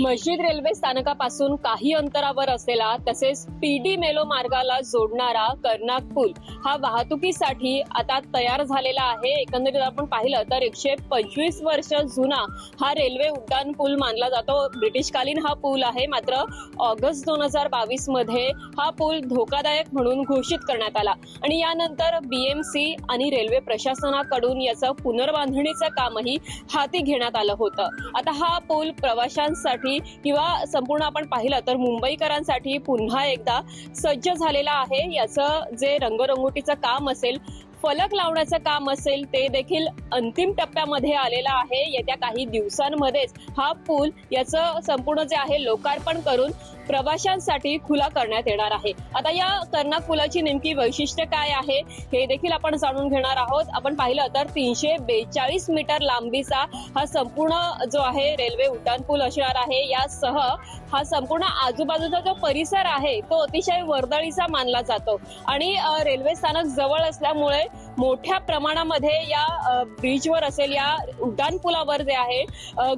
मस्जिद रेल्वे स्थानकापासून काही अंतरावर असलेला तसेच पीडी मेलो मार्गाला जोडणारा कर्नाक पूल हा वाहतुकीसाठी आता तयार झालेला आहे. एकंदरीत आपण पाहिलं तर एकशे पंचवीस वर्ष जुना हा रेल्वे उड्डाण पूल मानला जातो. ब्रिटिशकालीन हा पूल आहे. मात्र ऑगस्ट दोन हजार बावीसमध्ये हा पूल धोकादायक म्हणून घोषित करण्यात आला. आणि यानंतर बीएमसी आणि रेल्वे प्रशासनाकडून याचं पुनर्बांधणीचं कामही हाती घेण्यात आलं होतं. आता हा पूल प्रवाशांसाठी किंवा संपूर्ण आपण पाहिलं तर मुंबईकरांसाठी पुन्हा एकदा सज्ज झालेला आहे. याचं जे रंगरंगोटीचं काम असेल फलक लावण्याचं काम असेल ते देखील अंतिम टप्प्यामध्ये आलेलं आहे. येत्या काही दिवसांमध्येच हा पूल याचं संपूर्ण जे आहे लोकार्पण करून प्रवाशांसाठी खुला करण्यात येणार आहे. आता या कर्नाक पुलाची नेमकी वैशिष्ट्य काय आहे हे देखील आपण जाणून घेणार आहोत. आपण पाहिलं तर तीनशे बेचाळीस मीटर लांबीचा हा संपूर्ण जो आहे रेल्वे उड्डाण पूल असणार आहे. यासह हा संपूर्ण आजूबाजूचा जो परिसर आहे तो अतिशय वर्दळीचा मानला जातो. आणि रेल्वे स्थानक जवळ असल्यामुळे मोठ्या प्रमाणामध्ये या ब्रिजवर असेल या उड्डाणपुलावर जे आहे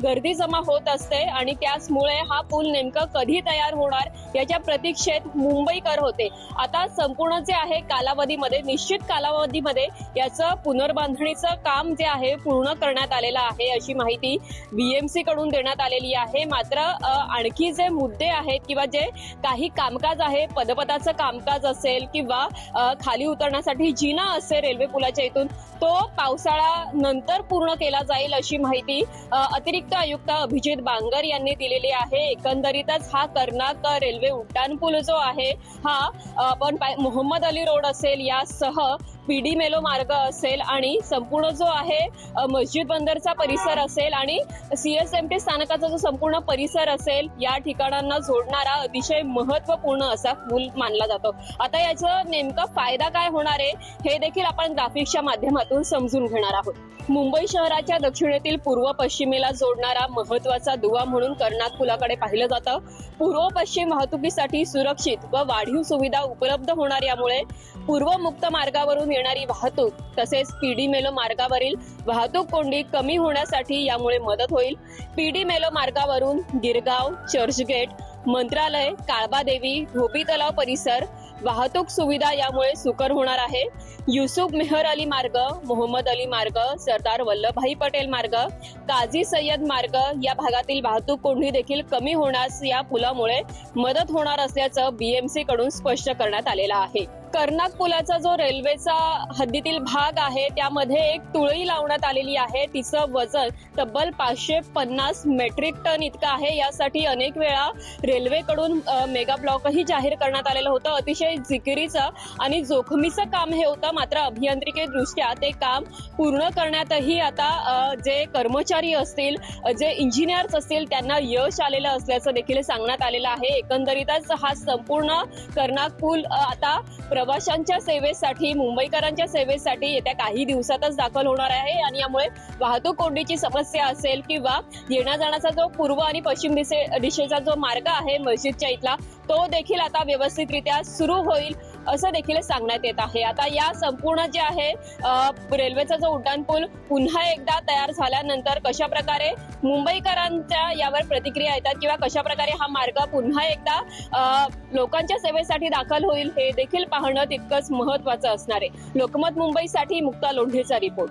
गर्दी जमा होत असते आणि त्याचमुळे हा पूल नेमकं कधी तयार होणार याच्या प्रतीक्षेत मुंबईकर होते. आता संपूर्ण जे आहे कालावधीमध्ये निश्चित कालावधीमध्ये याचं पुनर्बांधणीचं काम जे आहे पूर्ण करण्यात आलेलं आहे अशी माहिती बीएमसी कडून देण्यात आलेली आहे. मात्र आणखी जे मुद्दे आहेत किंवा जे काही कामकाज आहे पदपदाचं कामकाज असेल किंवा खाली उतरण्यासाठी जिना असेल रेल्वे पुलाच्या इथून तो पावसाळा नंतर पूर्ण केला जाईल अशी माहिती अतिरिक्त आयुक्त अभिजित बांगर यांनी दिलेली आहे. एकंदरीतच हा कर्नाक रेल्वे उड्डाण पूल जो आहे हा आपण मोहम्मद अली रोड असेल यासह पीडी मेलो मार्ग असेल आणि संपूर्ण जो आहे मस्जिद बंदरचा परिसर असेल आणि सीएसएमटी स्थानकाचा जो संपूर्ण परिसर असेल या ठिकाणांना जोडणारा अतिशय महत्त्वपूर्ण असा पूल मानला जातो. आता याचा नेमका फायदा काय होणार आहे हे देखील आपण ग्राफिक्सच्या माध्यमातून समजून घेणार आहोत. मुंबई शहराच्या दक्षिणेतील पूर्व पश्चिमेला जोडणारा महत्त्वाचा दुवा म्हणून कर्नाक पुलाकडे पाहिलं जातं. पूर्व पश्चिम वाहतुकीसाठी सुरक्षित व वाढीव सुविधा उपलब्ध होणार यामुळे पूर्व मुक्त मार्गावरून येणारी वाहतूक तसेच पीडी मेलो मार्गावरील वाहतूक कोंडी कमी होण्यासाठी यामुळे मदत होईल. पीडी मेलो मार्गावरून गिरगाव चर्चगेट मंत्रालय काळबादेवी धोबी तलाव परिसर वाहतूक सुविधा यामुळे सुकर होणार आहे. युसुफ मेहर अली मार्ग मोहम्मद अली मार्ग सरदार वल्लभभाई पटेल मार्ग काझी सय्यद मार्ग या भागातील वाहतूक कोंडी देखील कमी होण्यास या पुलामुळे मदत होणार असल्याचं बीएमसी कडून स्पष्ट करण्यात आलेलं आहे. कर्नाक पुलाचा जो रेल्वेचा हद्दीतील भाग आहे त्यामध्ये एक तुळई लावण्यात आलेली आहे. तिचं वजन तब्बल पाचशे पन्नास मेट्रिक टन इतकं आहे. यासाठी अनेक वेळा रेल्वेकडून मेगा ब्लॉकही जाहीर करण्यात आलेलं होतं. अतिशय जिकिरीचं आणि जोखमीचं काम हे होतं. मात्र अभियांत्रिकी दृष्ट्या ते काम पूर्ण करण्यातही आता जे कर्मचारी असतील जे इंजिनियर्स असतील त्यांना यश आलेलं असल्याचं देखील सांगण्यात आलेलं आहे. एकंदरीतच हा संपूर्ण कर्नाक पूल आता प्रवाशांच्या सेवेसाठी मुंबईकरांच्या सेवेसाठी येत्या काही दिवसातच दाखल होणार आहे आणि यामुळे वाहतूक कोंडीची समस्या असेल किंवा येण्या जाण्याचा जो पूर्व आणि पश्चिम दिशे दिशेचा जो मार्ग आहे मस्जिदच्या इथला तो देखील आता व्यवस्थितरित्या सुरू होईल. असं देखील सांगण्यात येत आहे. आता या संपूर्ण जे आहे रेल्वेचा जो उड्डाण पूल पुन्हा एकदा तयार झाल्यानंतर कशा प्रकारे मुंबईकरांच्या यावर प्रतिक्रिया येतात किंवा कशा प्रकारे हा मार्ग पुन्हा एकदा लोकांच्या सेवेसाठी दाखल होईल हे देखील पाहणं तितकंच महत्वाचं असणार आहे. लोकमत मुंबईसाठी मुक्ता लोंढेचा रिपोर्ट.